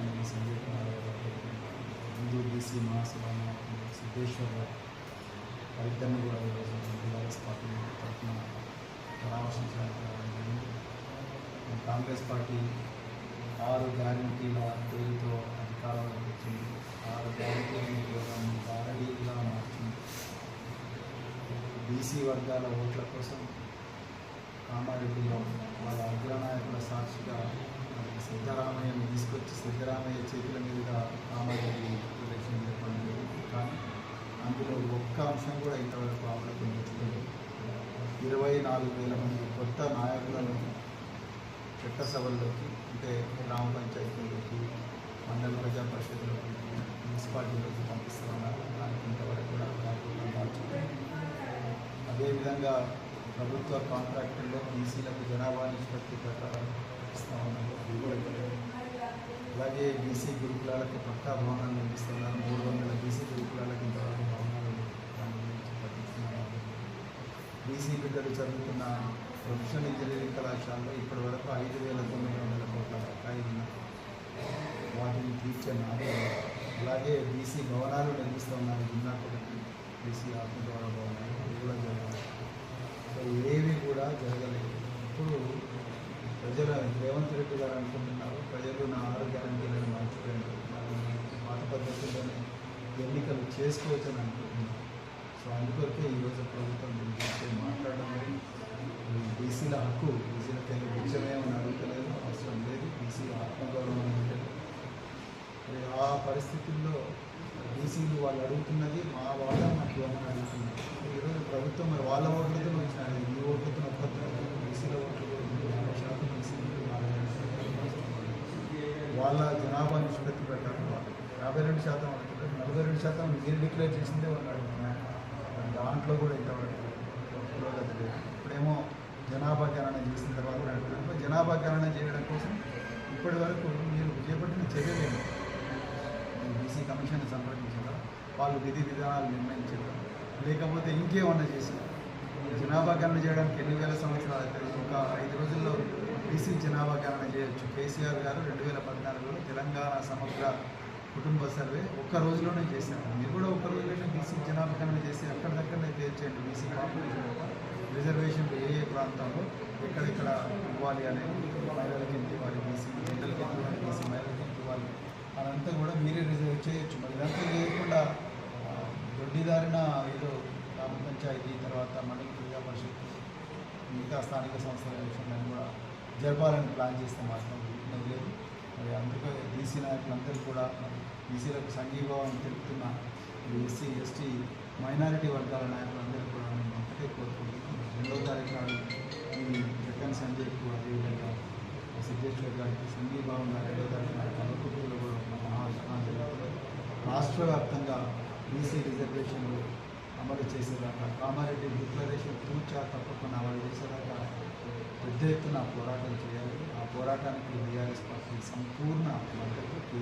అలాగే సందీప్ హిందూ బీసీ మహాసభ సిద్ధేశ్వర సిద్ధేశ్వర్ గారు కూడా ఈరోజు టీఆర్ఎస్ పార్టీ తరఫున పరామర్శించడానికి రావడం జరిగింది కాంగ్రెస్ పార్టీ ఆరు గ్యారంటీల పేరుతో అధికారంలోకి వచ్చింది ఆరు గ్యారంటీలను కేవలం గారడీగా మార్చింది బీసీ వర్గాల ఓట్ల కోసం కామారెడ్డిలో మరి తీసుకొచ్చి సీతారామయ్య చేతుల మీదుగా కామారెడ్డి ఎలక్షన్ జరపడం జరిగింది కానీ అందులో ఒక్క అంశం కూడా ఇంతవరకు అమలుకు నోచుకోలేదు ఇరవై నాలుగు వేల మంది కొత్త నాయకులను చట్టసభల్లోకి అంటే గ్రామ పంచాయతీలోకి మండల ప్రజా పరిషత్లోకి మున్సిపాలిటీలోకి పంపిస్తున్నారు దానికి ఇంతవరకు కూడా మార్చుకుంది అదేవిధంగా ప్రభుత్వ కాంట్రాక్టుల్లో బీసీలకు జనాభా నిష్పత్తి ప్రకారం ఇస్తా ఉన్నారు అది కూడా ఇవ్వలేదు. అలాగే బీసీ గురుకులాలకు పక్కా భవనాలు నిర్మిస్తున్నారు మూడు వందల బీసీ గురుకులాలకు ఇంతవరకు భవనాలు పట్టిస్తున్నారు బీసీ బిడ్డలు చదువుతున్న ప్రొఫెషనల్ ఇంజనీరింగ్ కళాశాలలో ఇప్పటి వరకు ఐదు వేల తొమ్మిది వందల కోట్ల బకాయి ఉన్నాయి వాటిని తీర్చే అలాగే బీసీ భవనాలు నిర్మిస్తున్నారు. జిల్లా కొరకు బీసీ ఆత్మగౌరవ భవనాలు. ఇవి కూడా జరగాలి. సో ఏవి కూడా జరగలేదు. ప్రజల రేవంత్ రెడ్డి గారు అనుకుంటున్నారు ప్రజలు నా ఆరు గ్యారంటీలను మార్చిపోయారు పాత పద్ధతిలోనే ఎన్నికలు చేసుకోవచ్చని అనుకుంటున్నారు. సో అందుకొరకే ఈరోజు ప్రభుత్వం దీని గురించి మాట్లాడడం లేదు. ఈ బీసీల హక్కు బీసీలకు వెళ్ళి అడుగుతలేదు అవసరం లేదు. బీసీ ఆత్మగౌరవం ఉంటుంది మరి ఆ పరిస్థితుల్లో బీసీలు వాళ్ళు అడుగుతున్నది మా వాళ్ళ మాకు ఇవ్వమని అడుగుతున్నారు? ఈరోజు ప్రభుత్వం మరి వాళ్ళ ఓట్లతో వచ్చినాయి ఈ ఓట్లతో ఒక్కతో బీసీల ఓట్లు వాళ్ళ జనాభా నిష్పత్తి ప్రకారం యాభై రెండు శాతం అడుగుతారు. నలభై రెండు శాతం మీరు డిక్లేర్ చేసిందే వాళ్ళు అడుగుతున్నారు. దాంట్లో కూడా ఇంతవరకు పురోగతి లేదు. ఇప్పుడేమో జనాభా గణన చేసిన తర్వాత అడుగుతున్నారు. జనాభా గణన చేయడం కోసం ఇప్పటి వరకు మీరు చేపట్టిన చర్యలేము బీసీ కమిషన్ సంప్రదించారా వాళ్ళు విధి విధానాలు నిర్ణయించడం లేకపోతే ఇంకేమన్నా చేశారు జనాభా గణన చేయడానికి ఎన్ని వేల సంవత్సరాలు అవుతుంది ఒక ఐదు రోజుల్లో బీసీ జనాభా చేయొచ్చు కేసీఆర్ గారు రెండు వేల పద్నాలుగులో తెలంగాణ సమగ్ర కుటుంబ సర్వే ఒక్క రోజులోనే చేశాను మీరు కూడా ఒక్క రోజులోనే బీసీ జనాభా చేసి అక్కడిదక్కడనే తీర్చేయండి బీసీ పాపులేషన్ రిజర్వేషన్లు ఏ ఏ ప్రాంతంలో ఎక్కడెక్కడ ఇవ్వాలి అనేది మహిళలకి ఎంత ఇవ్వాలి? బీసీ జనరల్కి ఎంత ఇవ్వాలి? బీసీ మహిళలకి ఎంత ఇవ్వాలి? అదంతా కూడా మీరే రిజర్వ్ చేయొచ్చు. మరి ఇదంతా చేయకుండా దొడ్డిదారిన ఏదో గ్రామ పంచాయతీ తర్వాత మండల ప్రజా పరిషత్ మిగతా స్థానిక సంస్థల విషయంలో కూడా జరపాలని ప్లాన్ చేస్తే మాత్రం ఉన్నది లేదు. మరి అందుకే బీసీ నాయకులందరూ కూడా బీసీలకు సంఘీభావం తెలుపుతున్న ఎస్సీ ఎస్టీ మైనారిటీ వర్గాల నాయకులందరూ కూడా మేము ఒకటే కోరుకుంటున్నాం రెండో తారీఖు నాడు ఈ జగన్ సంజయ్కు అదేవిధంగా సిద్ధేశ్వర్ గారికి సంఘీభావంగా రెండో తారీఖు నాడు కలకుటూరులో కూడా మహాసభ జరుగుతుంది రాష్ట్ర వ్యాప్తంగా బీసీ రిజర్వేషన్లు అమలు చేసేదాకా కామారెడ్డి డిక్లరేషన్ తూచా తప్పకుండా అమలు చేసేదాకా పెద్ద ఎత్తున పోరాటం చేయాలి. ఆ పోరాటానికి బీఆర్ఎస్ పార్టీ సంపూర్ణ మద్దతు కేసీ